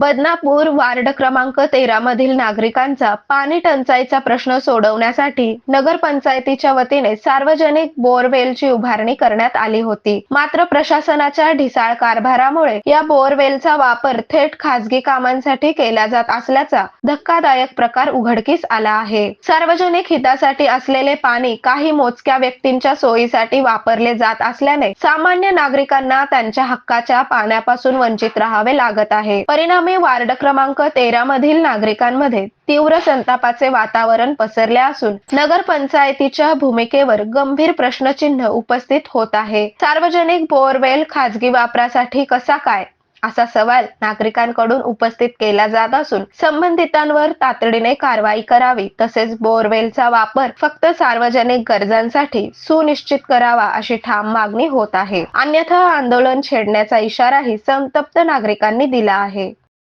Badnapur ward क्रमांक तेरा मधील नागरिकांचा पाणी टंचाईचा प्रश्न सोडवण्यासाठी नगरपंचायतीच्या वतीने सार्वजनिक बोरवेलची उभारणी करण्यात आली होती. मात्र प्रशासनाच्या ढिसाळ कारभारामुळे या बोरवेलचा वापर थेट खासगी कामांसाठी केला जात असल्याचा धक्कादायक प्रकार उघडकीस आला आहे. सार्वजनिक हितासाठी असलेले पाणी काही मोजक्या व्यक्तींच्या सोयीसाठी वापरले जात असल्याने सामान्य नागरिकांना त्यांच्या हक्काच्या पाण्यापासून वंचित राहावे लागत आहे. परिणाम वार्ड क्रमांक तेरा मधील नागरिकांमध्ये तीव्र संतापाचे वातावरण पसरले असून नगरपंचायतीच्या भूमिकेवर गंभीर प्रश्नचिन्ह उपस्थित होत आहे. सार्वजनिक बोरवेल खाजगी वापरासाठी कसा काय? असा सवाल नागरिकांकडून उपस्थित केला जात असून संबंधितांवर तातडीने कारवाई करावी तसेच बोरवेलचा वापर फक्त सार्वजनिक गरजांसाठी सुनिश्चित करावा अशी ठाम मागणी होत आहे. अन्यथा आंदोलन छेडण्याचा इशाराही संतप्त नागरिकांनी दिला आहे.